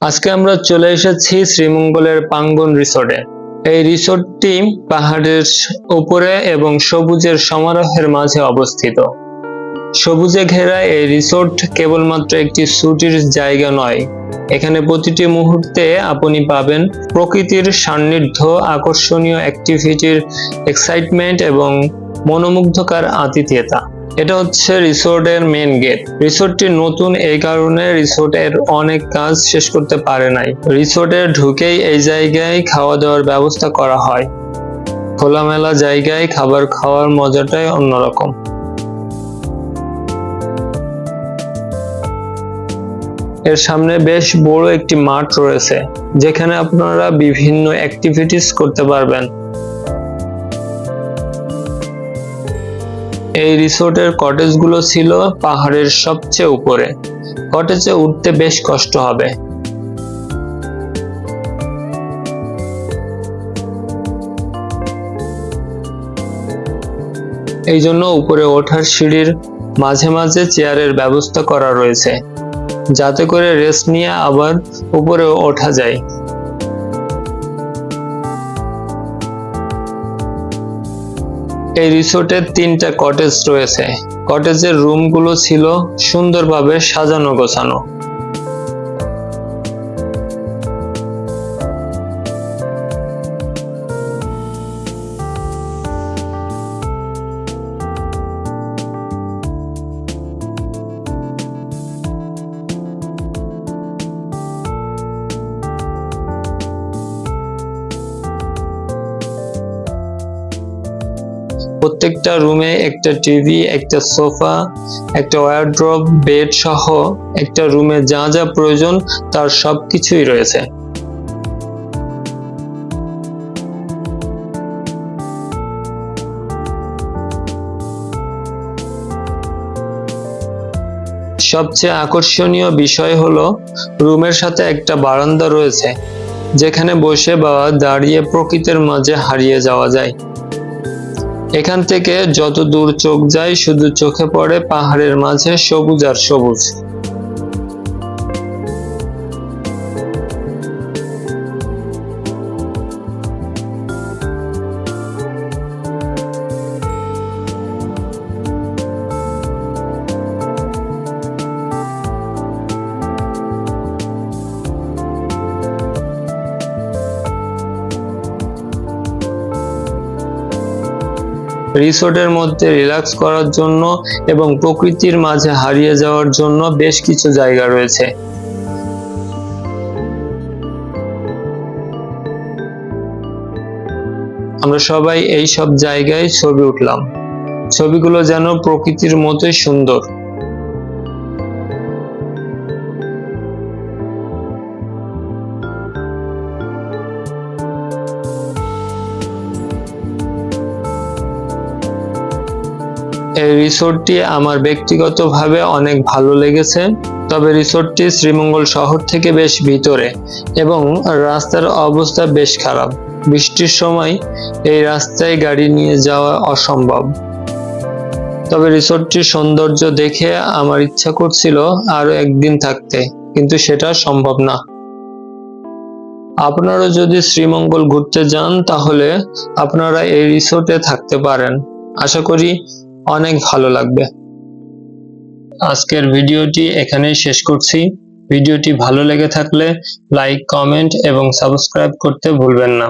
আজকে আমরা চলে এসেছি শ্রীমঙ্গলের পাঙ্গন রিসোর্টে। এই রিসোর্টটি পাহাড়ের উপরে এবং সবুজের সমারোহের মাঝে অবস্থিত। সবুজে ঘেরা এই রিসোর্ট কেবলমাত্র একটি ছুটির জায়গা নয়। এখানে প্রতিটি মুহূর্তে আপনি পাবেন প্রকৃতির সান্নিধ্য, আকর্ষণীয় অ্যাক্টিভিটির এক্সাইটমেন্ট এবং মনোমুগ্ধকর আতিথেয়তা। এটা হচ্ছে রিসোর্টের মেন গেট রিসোর্টটি নতুন এই কারণে রিসোর্টের অনেক কাজ শেষ করতে পারে নাই। রিসোর্টে ঢুকেই এই জায়গায় খাওয়া দাওয়ার ব্যবস্থা করা হয়। খোলামেলা জায়গায় খাবার খাওয়ার মজাটাই অন্যরকম। এর সামনে বেশ বড় একটি মাঠ রয়েছে, যেখানে আপনারা বিভিন্ন অ্যাক্টিভিটিস করতে পারবেন। এই রিসোর্টের কটেজগুলো ছিল পাহাড়ের সবচেয়ে উপরে। কটেজে উঠতে বেশ কষ্ট হবে। এই জন্য উপরে ওঠার সিঁড়ির মাঝে মাঝে চেয়ারের ব্যবস্থা করা রয়েছে। যাতে করে রেস্ট নিয়ে আবার উপরে ওঠা যায়। এই রিসোর্টের তিনটা কটেজ রয়েছে। কটেজের রুমগুলো ছিল সুন্দরভাবে সাজানো গোছানো। প্রত্যেকটা রুমে একটা টিভি, একটা সোফা, একটা ওয়ারড্রপ বেড সহ একটা রুমে যা যা প্রয়োজন তার সবকিছুই রয়েছে। সবচেয়ে আকর্ষণীয় বিষয় হলো রুমের সাথে একটা বারান্দা রয়েছে, যেখানে বসে বা দাঁড়িয়ে প্রকৃতির মাঝে হারিয়ে যাওয়া যায়। এখান থেকে যত দূর চোখ যায় শুধু চোখে পড়ে পাহাড়ের মাঝে সবুজ আর সবুজ। রিসোর্টের মধ্যে রিল্যাক্স করার জন্য এবং প্রকৃতির মাঝে হারিয়ে যাওয়ার জন্য বেশ কিছু জায়গা রয়েছে। আমরা সবাই এই সব জায়গায় ছবি উঠলাম। ছবিগুলো যেন প্রকৃতির মতোই সুন্দর। এই রিসোর্টটি আমার ব্যক্তিগতভাবে অনেক ভালো লেগেছে, তবে রিসোর্টটি শ্রীমঙ্গল শহর থেকে বেশ ভিতরে এবং রাস্তার অবস্থা বেশ খারাপ। বৃষ্টির সময় এই রাস্তায় গাড়ি নিয়ে যাওয়া অসম্ভব। তবে রিসোর্টটির সৌন্দর্য দেখে আমার ইচ্ছা করছিল আরও একদিন থাকতে, কিন্তু সেটা সম্ভব না। আপনারা যদি শ্রীমঙ্গল ঘুরতে যান, তাহলে আপনারা এই রিসোর্টে থাকতে পারেন। আশা করি অনেক ভালো লাগবে। আজকের ভিডিওটি এখানেই শেষ করছি। ভিডিওটি ভালো লেগে থাকলে লাইক, কমেন্ট এবং সাবস্ক্রাইব করতে ভুলবেন না।